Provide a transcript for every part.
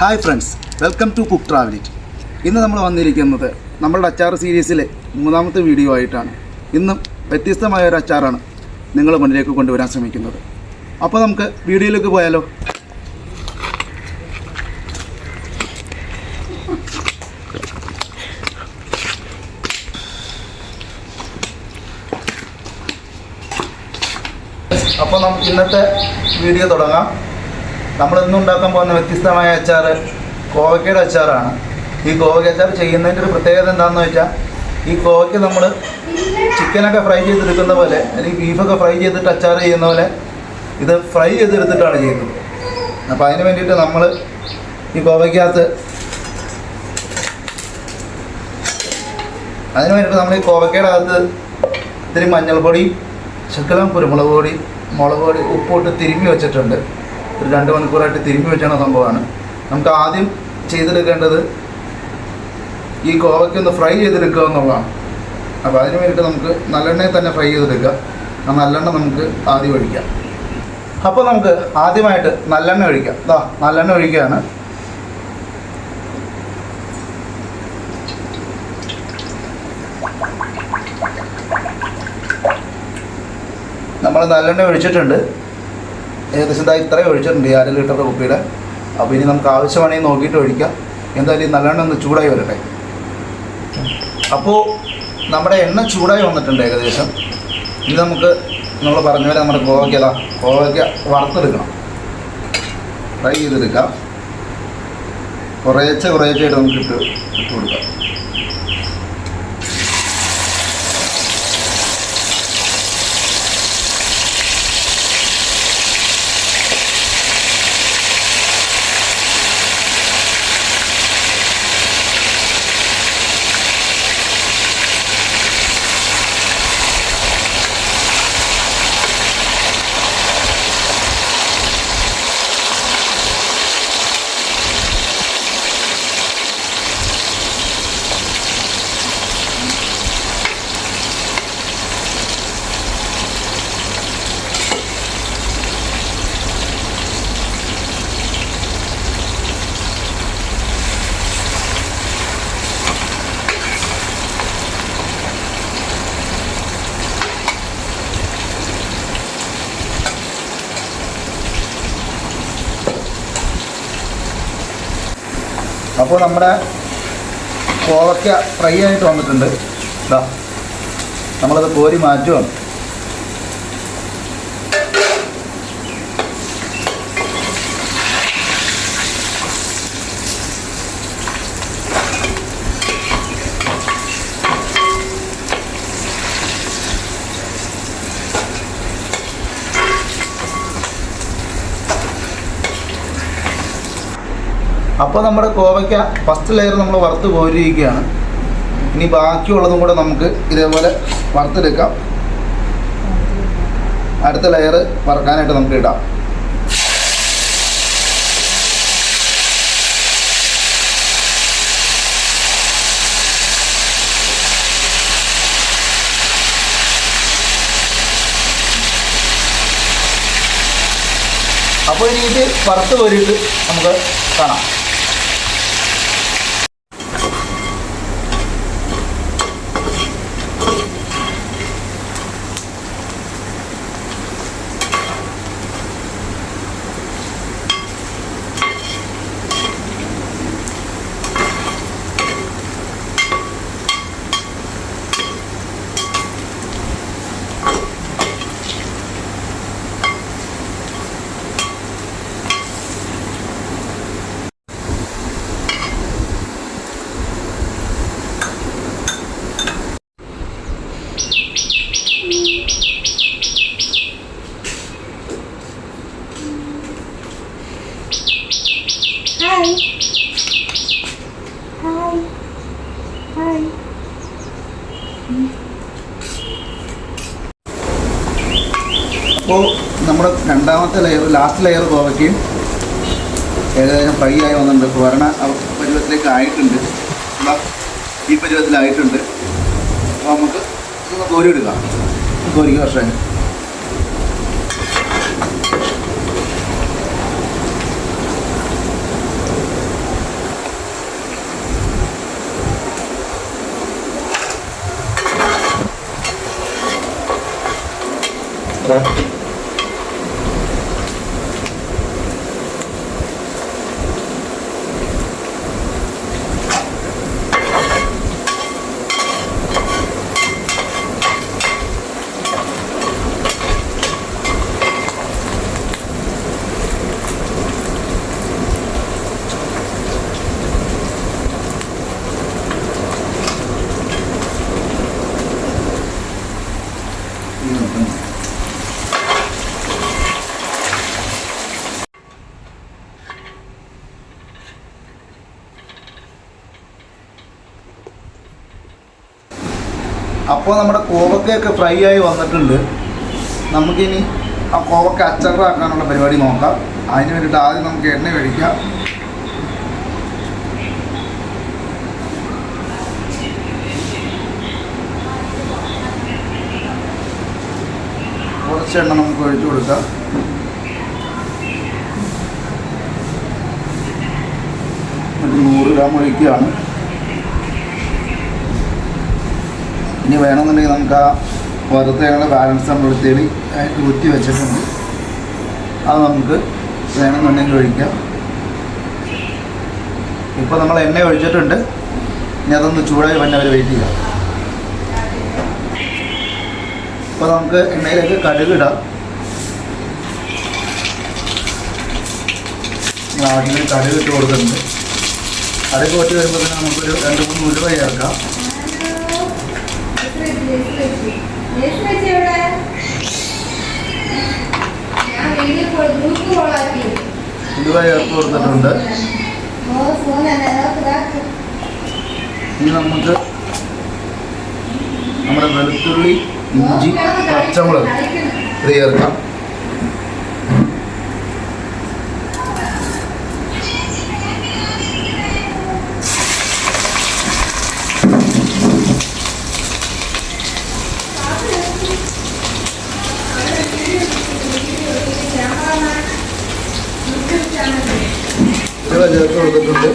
Hi friends welcome to cook travel it. ഇന്ന് നമ്മൾ വന്നിരിക്കുന്നത് നമ്മളുടെ അച്ചാർ സീരീസിലെ മൂന്നാമത്തെ വീഡിയോ ആയിട്ടാണ്. ഇന്നും വ്യത്യസ്തമായ ഒരു അച്ചാറാണ് നിങ്ങൾ മുന്നിലേക്ക് കൊണ്ടുവരാൻ ശ്രമിക്കുന്നത്. അപ്പോൾ നമുക്ക് വീഡിയോയിലേക്ക് പോയാലോ? അപ്പോൾ നമുക്ക് ഇന്നത്തെ വീഡിയോ തുടങ്ങാം. നമ്മൾ ഇന്ന് ഉണ്ടാക്കാൻ പോകുന്ന വ്യത്യസ്തമായ അച്ചാർ കോവയ്ക്കയുടെ അച്ചാറാണ്. ഈ കോവയ്ക്ക അച്ചാർ ചെയ്യുന്നതിന്റെ ഒരു പ്രത്യേകത എന്താണെന്ന് വെച്ചാൽ ഈ കോവയ്ക്ക് നമ്മൾ ചിക്കനൊക്കെ ഫ്രൈ ചെയ്തെടുക്കുന്ന പോലെ അല്ലെങ്കിൽ ബീഫൊക്കെ ഫ്രൈ ചെയ്തിട്ട് അച്ചാർ ചെയ്യുന്ന പോലെ ഇത് ഫ്രൈ ചെയ്തെടുത്തിട്ടാണ് ചെയ്യുന്നത്. അപ്പോൾ അതിന് വേണ്ടിയിട്ട് നമ്മൾ ഈ കോവയ്ക്കകത്ത് അതിന് വേണ്ടിയിട്ട് നമ്മൾ ഈ കോവയ്ക്കയുടെ അകത്ത് ഇത്തിരി മഞ്ഞൾപ്പൊടി ശകലം കുരുമുളക് പൊടി മുളക് പൊടി ഉപ്പിട്ട് തിരുമ്മി വെച്ചിട്ടുണ്ട്. ഒരു രണ്ട് മണിക്കൂറായിട്ട് തിരുമ്പി വെച്ചണ സംഭവമാണ്. നമുക്ക് ആദ്യം ചെയ്തെടുക്കേണ്ടത് ഈ കോവയ്ക്കൊന്ന് ഫ്രൈ ചെയ്തെടുക്കുക എന്നുള്ളതാണ്. അപ്പോൾ അതിന് വേണ്ടിയിട്ട് നമുക്ക് നല്ലെണ്ണയിൽ തന്നെ ഫ്രൈ ചെയ്തെടുക്കുക. ആ നല്ലെണ്ണ നമുക്ക് ആദ്യം ഒഴിക്കാം. അപ്പോൾ നമുക്ക് ആദ്യമായിട്ട് നല്ലെണ്ണ ഒഴിക്കാം. ഇതാ നല്ലെണ്ണ ഒഴിക്കുകയാണ്. നമ്മൾ നല്ലെണ്ണ ഒഴിച്ചിട്ടുണ്ട്. ഏകദേശം ഇതാ ഇത്രയും ഒഴിച്ചിട്ടുണ്ട് ഈ അര ലിറ്റർ കുപ്പിയുടെ. അപ്പോൾ ഇനി നമുക്ക് ആവശ്യമാണെങ്കിൽ നോക്കിയിട്ട് ഒഴിക്കാം. എന്തായാലും ഈ നല്ലെണ്ണ ഒന്ന് ചൂടായി വരട്ടെ. അപ്പോൾ നമ്മുടെ എണ്ണ ചൂടായി വന്നിട്ടുണ്ട് ഏകദേശം. ഇനി നമുക്ക് നമ്മൾ പറഞ്ഞ പോലെ നമ്മുടെ കോവയ്ക്ക അതാ കോവയ്ക്ക വറുത്തെടുക്കണം. ഫ്രൈ ചെയ്തെടുക്കാം. കുറേശ്ശെ കുറേച്ചായിട്ട് നമുക്ക് ഇട്ട് ഇട്ട് കൊടുക്കാം. അപ്പോൾ നമ്മുടെ കോവയ്ക്ക ഫ്രൈ ആയിട്ട് വന്നിട്ടുണ്ട്. നമ്മളത് കോരി മാറ്റുവാണ്. അപ്പോൾ നമ്മുടെ കോവയ്ക്ക ഫസ്റ്റ് ലെയർ നമ്മൾ വറുത്ത് പോരിയിരിക്കുകയാണ് ഇനി ബാക്കിയുള്ളതും കൂടെ നമുക്ക് ഇതേപോലെ വറുത്തെടുക്കാം. അടുത്ത ലെയർ വറക്കാനായിട്ട് നമുക്ക് ഇടാം. അപ്പോൾ ഇനി ഇത് വറുത്ത് കോരിയിട്ട് നമുക്ക് കാണാം. ഇപ്പോൾ നമ്മുടെ രണ്ടാമത്തെ ലെയർ ലാസ്റ്റ് ലെയർ ഗോവയ്ക്ക് ഏകദേശം ഫ്രൈ ആയി വന്നിട്ടുണ്ട്. വരണ പരുവത്തിലേക്ക് ആയിട്ടുണ്ട്. ഈ പരുവത്തിലായിട്ടുണ്ട്. അപ്പോൾ നമുക്ക് കോരി എടുക്കാം കോരിക്ക് വർഷം Thank അപ്പോൾ നമ്മുടെ കോവക്കയൊക്കെ ഫ്രൈ ആയി വന്നിട്ടുണ്ട്. നമുക്കിനി ആ കോവക്ക അച്ചറാക്കാനുള്ള പരിപാടി നോക്കാം. അതിന് വേണ്ടിയിട്ട് ആദ്യം നമുക്ക് എണ്ണ കഴിക്കാം. കുറച്ച് എണ്ണ നമുക്ക് ഒഴിച്ചു കൊടുക്കാം. നൂറ് ഗ്രാം ഒഴിക്കുകയാണ്. ഇനി വേണമെന്നുണ്ടെങ്കിൽ നമുക്ക് ആ വറുത്തയുടെ ബാലൻസ് നമ്മൾ തെളി ആയിട്ട് ഊറ്റി വെച്ചിട്ടുണ്ട്. അത് നമുക്ക് വേണമെന്നുണ്ടെങ്കിൽ ഒഴിക്കാം. ഇപ്പോൾ നമ്മൾ എണ്ണ ഒഴിച്ചിട്ടുണ്ട്. ഇനി അതൊന്ന് ചൂടായി വന്നവർ വെയിറ്റ് ചെയ്യാം. ഇപ്പോൾ നമുക്ക് എണ്ണയിലേക്ക് കടുക് ഇടാം. നമ്മൾ ആദ്യം കടുക് ഇട്ട് കൊടുക്കുന്നുണ്ട് കടുക് പൊട്ടി വരുമ്പോൾ തന്നെ നമുക്കൊരു രണ്ട് മൂന്ന് ഉലുവ ചേർക്കാം. ചേർത്ത് കൊടുത്തിട്ടുണ്ട്. ഇനി നമുക്ക് നമ്മുടെ വെളുത്തുള്ളി ഇഞ്ചി പച്ചമുളക് ഇത് ചേർക്കാം ഉലുവ ചേർത്ത് കൊടുത്തിട്ടുണ്ട്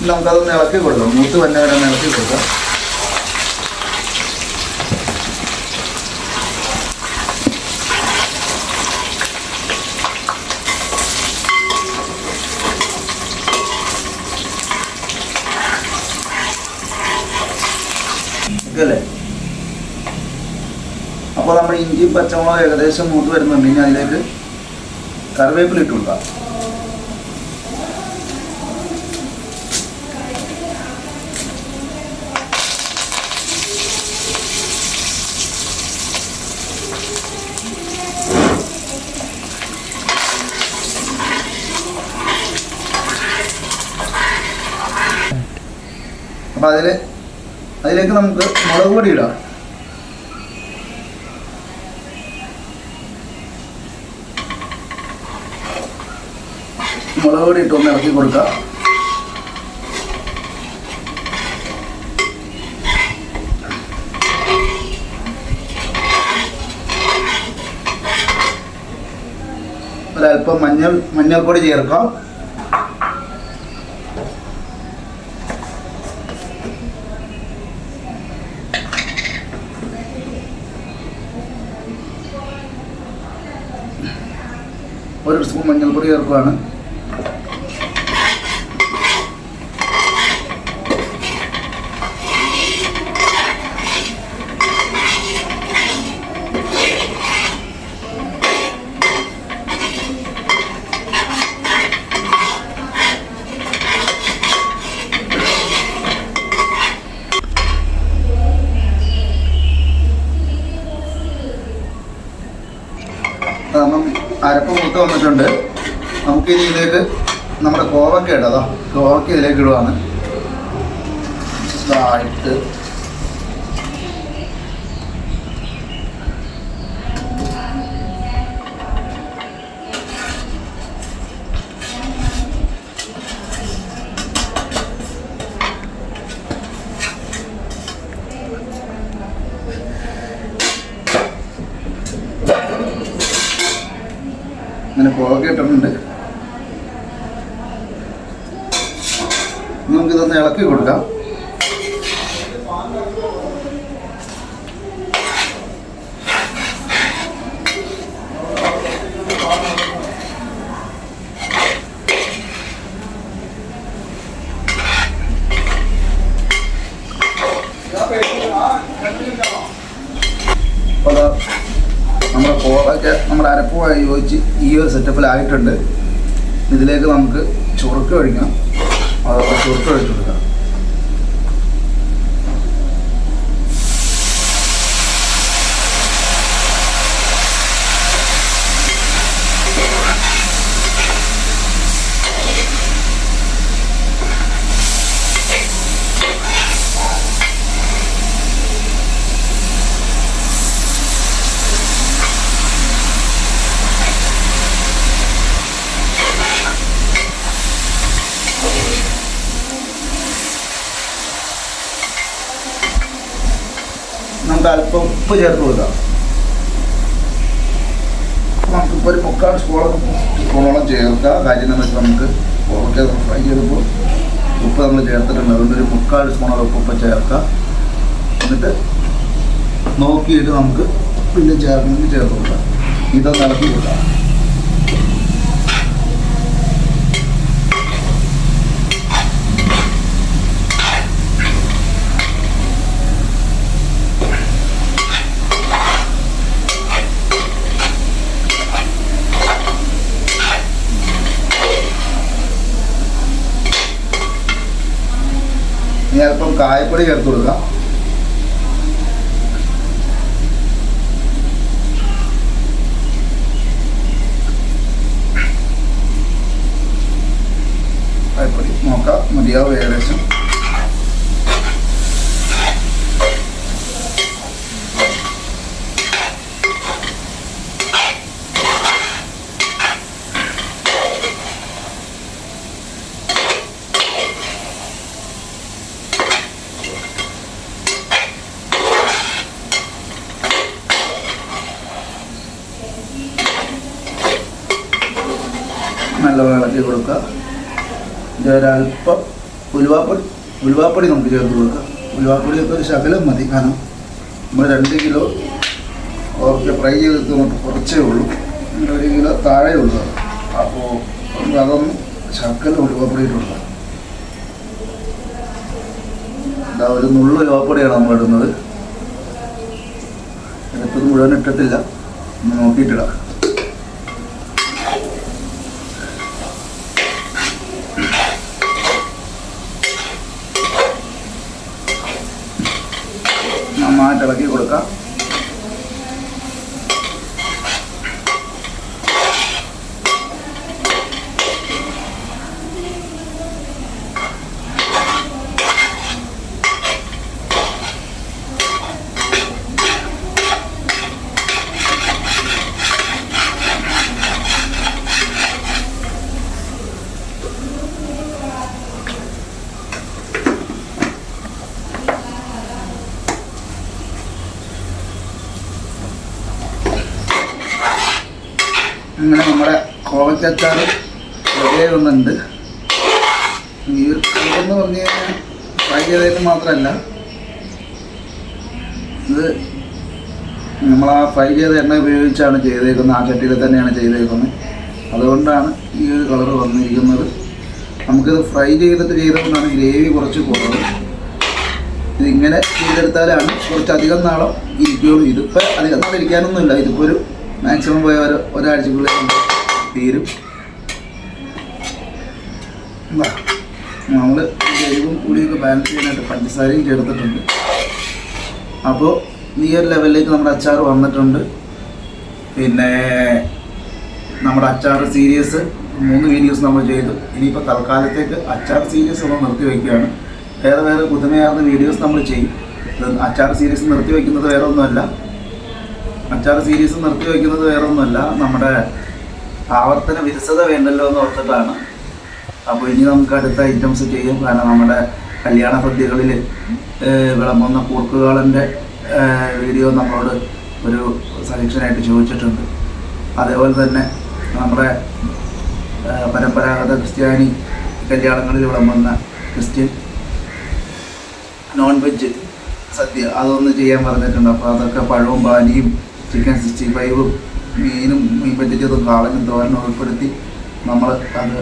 ഇനി നമുക്കതൊന്ന് ഇളക്കി കൊടുക്കാം. മൂത്ത് വന്ന വരെ ഇളക്കി കൊടുക്കാം. അല്ലേ അപ്പോൾ നമ്മുടെ ഇഞ്ചിയും പച്ചമുളകും ഏകദേശം മൂത്ത് വരുന്നുണ്ട്. ഇനി അതിലേക്ക് കറിവേപ്പില കൊടുക്കാം. അപ്പം അതിൽ അതിലേക്ക് നമുക്ക് മുളക് പൊടി ഇടാം. മുളക് പൊടി ഇട്ട് ഒന്ന് ഇളക്കി കൊടുക്കുക ഒരല്പം മഞ്ഞൾ മഞ്ഞൾപ്പൊടി ചേർക്കാം. ഒരു സ്പൂൺ മഞ്ഞൾപ്പൊടി ചേർക്കുകയാണ് അരപ്പ് മൂത്ത് വന്നിട്ടുണ്ട്. നമുക്കിനി ഇതിലേക്ക് നമ്മുടെ കോവക്ക ഇടാം കോവക്ക ഇതിലേക്ക് ഇടുവാണ്. ഇതായിട്ട് ഇങ്ങനെ കോവക്ക ഇട്ടിട്ടുണ്ട് നമുക്കിതൊന്ന് ഇളക്കി കൊടുക്കാം. അരപ്പുമായി യോജിച്ച് ഈ ഒരു സെറ്റപ്പിലായിട്ടുണ്ട് ഇതിലേക്ക് നമുക്ക് ചുറുക്ക് അതൊക്കെ ചുറുക്ക് ഒഴിച്ചു കൊടുക്കാം നമുക്ക് അല്പം ഉപ്പ് ചേർത്ത് കൊടുക്കാം. നമുക്കിപ്പോൾ ഒരു മുക്കാൽ സ്പൂണോളം സ്പൂണോളം ചേർക്കാം കാര്യം വെച്ചാൽ നമുക്ക് പുറക്കെ ഫ്രൈ ചെയ്തപ്പോൾ ഉപ്പ് നമ്മൾ ചേർത്തിട്ടുണ്ട്. അതുകൊണ്ട് ഒരു മുക്കാൽ സ്പൂണോളം ഉപ്പ് ഉപ്പ് ചേർക്കാം എന്നിട്ട് നോക്കിയിട്ട് നമുക്ക് പിന്നെ ചേർക്കണമെങ്കിൽ ചേർത്ത് കൊടുക്കാം. ഇതൊന്ന് ഇളക്കി കൊടുക്കാം ഇനി അല്പം കായപ്പൊടി ചേർത്ത് കൊടുക്കാം കായപ്പൊടി നോക്കാം മതിയാവും ഏകദേശം നല്ലപോലെ ഇളക്കി കൊടുക്കുക. ഇത് ഒരല്പം ഉലുവാപ്പൊടി ഉലുവാപ്പൊടി നമുക്ക് ചേർത്ത് കൊടുക്കാം. ഉലുവാപ്പൊടിയൊക്കെ ഒരു ശകലം മതി. കാരണം നമ്മൾ രണ്ട് കിലോ ഓക്കെ ഫ്രൈ ചെയ്തെടുത്ത് നമുക്ക് കുറച്ചേ ഉള്ളൂ. ഒരു കിലോ താഴെ ഉള്ളൂ. അപ്പോൾ അതൊന്ന് ശകലം ഉലുവാപ്പൊടി ഇട്ട് കൊടുക്കാം. ഇതാ ഒരു നുള്ളു ഉലുവാപ്പൊടിയാണ് നമ്മൾ ഇടുന്നത് എടുത്തത് മുഴുവൻ ഇട്ടിട്ടില്ല. നോക്കിയിട്ടിടാം. 走到 കോവയ്ക്കച്ചാർ റെഡിയാകുന്നുണ്ട് ഈ ഒരു എന്ന് പറഞ്ഞു കഴിഞ്ഞാൽ ഫ്രൈ ചെയ്തതിന് മാത്രമല്ല. ഇത് നമ്മൾ ആ ഫ്രൈ ചെയ്ത എണ്ണ ഉപയോഗിച്ചാണ് ചെയ്തേക്കുന്നത്. ആ ചട്ടിയിൽ തന്നെയാണ് ചെയ്തേക്കുന്നത്. അതുകൊണ്ടാണ് ഈ ഒരു കളർ വന്നിരിക്കുന്നത്. നമുക്കിത് ഫ്രൈ ചെയ്തിട്ട് ചെയ്തുകൊണ്ടാണ് ഗ്രേവി കുറച്ച് കുറവ് ഇതിങ്ങനെ ചെയ്തെടുത്താലാണ് കുറച്ചധികം നാളം ഇരിക്കുകയുള്ളൂ. ഇതിപ്പോൾ അധികം നാളം ഇരിക്കാനൊന്നുമില്ല. ഇതിപ്പോൾ ഒരു മാക്സിമം പോയ ഒരു ഒരാഴ്ചക്കുള്ളിൽ തീരും. നമ്മൾ എരിവും പുളിയൊക്കെ ബാലൻസ് ചെയ്യാനായിട്ട് പഞ്ചസാരയും ചേർത്തിട്ടുണ്ട്. അപ്പോൾ നിയർ ലെവലിലേക്ക് നമ്മുടെ അച്ചാർ വന്നിട്ടുണ്ട്. പിന്നെ നമ്മുടെ അച്ചാർ സീരീസ് മൂന്ന് വീഡിയോസ് നമ്മൾ ചെയ്തു. ഇനിയിപ്പോൾ തൽക്കാലത്തേക്ക് അച്ചാർ സീരീസ് നമ്മൾ നിർത്തി വയ്ക്കുകയാണ് വേറെ വേറെ പുതുമയാർന്ന വീഡിയോസ് നമ്മൾ ചെയ്യും. അച്ചാർ സീരീസ് നിർത്തി വയ്ക്കുന്നത് വേറെ ഒന്നുമല്ല അച്ചാർ സീരീസ് നിർത്തി വയ്ക്കുന്നത് വേറെ ഒന്നുമല്ല നമ്മുടെ ആവർത്തന വിരസത വേണ്ടല്ലോ എന്ന് ഓർത്തിട്ടാണ്. അപ്പോൾ ഇനി നമുക്ക് അടുത്ത ഐറ്റംസ് ചെയ്യും. കാരണം നമ്മുടെ കല്യാണ സദ്യകളിൽ വിളമ്പുന്ന കൂർക്കുകാളന്റെ വീഡിയോ നമ്മളോട് ഒരു സജഷനായിട്ട് ചോദിച്ചിട്ടുണ്ട്. അതേപോലെ തന്നെ നമ്മുടെ പരമ്പരാഗത ക്രിസ്ത്യാനി കല്യാണങ്ങളിൽ വിളമ്പുന്ന ക്രിസ്ത്യൻ നോൺ വെജ് സദ്യ. അതൊന്ന് ചെയ്യാൻ പറഞ്ഞിട്ടുണ്ട്. അപ്പോൾ അതൊക്കെ പഴവും പാനിയും ചിക്കൻ സിക്സ്റ്റി ഫൈവും മീനും മീൻ പറ്റിച്ചതും കാളനും തോരനും ഉൾപ്പെടുത്തി നമ്മൾ അത്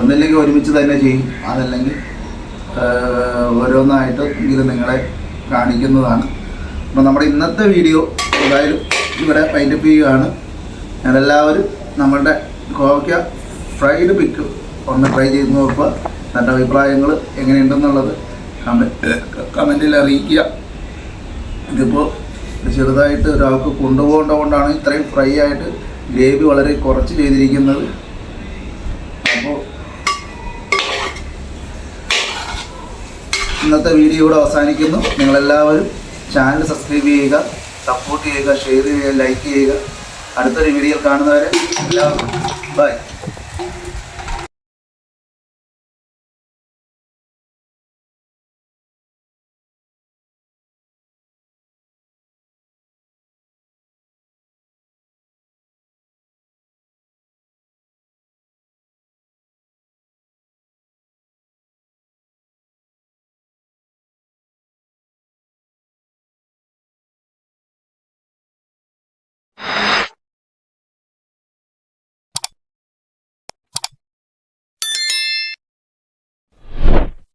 ഒന്നില്ലെങ്കിൽ ഒരുമിച്ച് തന്നെ ചെയ്യും. അതല്ലെങ്കിൽ ഓരോന്നായിട്ട് ഇത് നിങ്ങളെ കാണിക്കുന്നതാണ്. അപ്പോൾ നമ്മുടെ ഇന്നത്തെ വീഡിയോ എന്തായാലും ഇവിടെ പൈന്റപ്പ് ചെയ്യുകയാണ്. ഞങ്ങളെല്ലാവരും നമ്മളുടെ കോവയ്ക്ക ഫ്രൈഡ് പിക്ക് ഒന്ന് ട്രൈ ചെയ്ത് നോക്കുക. നല്ല അഭിപ്രായങ്ങൾ എങ്ങനെയുണ്ടെന്നുള്ളത് കമന്റ് കമന്റിൽ അറിയിക്കുക. ഇതിപ്പോൾ ചെറുതായിട്ട് ഒരാൾക്ക് കൊണ്ടുപോകേണ്ട കൊണ്ടാണ് ഇത്രയും ഫ്രൈ ആയിട്ട് ഗ്രേവി വളരെ കുറച്ച് ചെയ്തിരിക്കുന്നത്. അപ്പോൾ ഇന്നത്തെ വീഡിയോ ഇവിടെ അവസാനിക്കുന്നു. നിങ്ങളെല്ലാവരും ചാനൽ സബ്സ്ക്രൈബ് ചെയ്യുക സപ്പോർട്ട് ചെയ്യുക ഷെയർ ചെയ്യുക ലൈക്ക് ചെയ്യുക. അടുത്തൊരു വീഡിയോയിൽ കാണുന്നവരെ എല്ലാവർക്കും ബൈ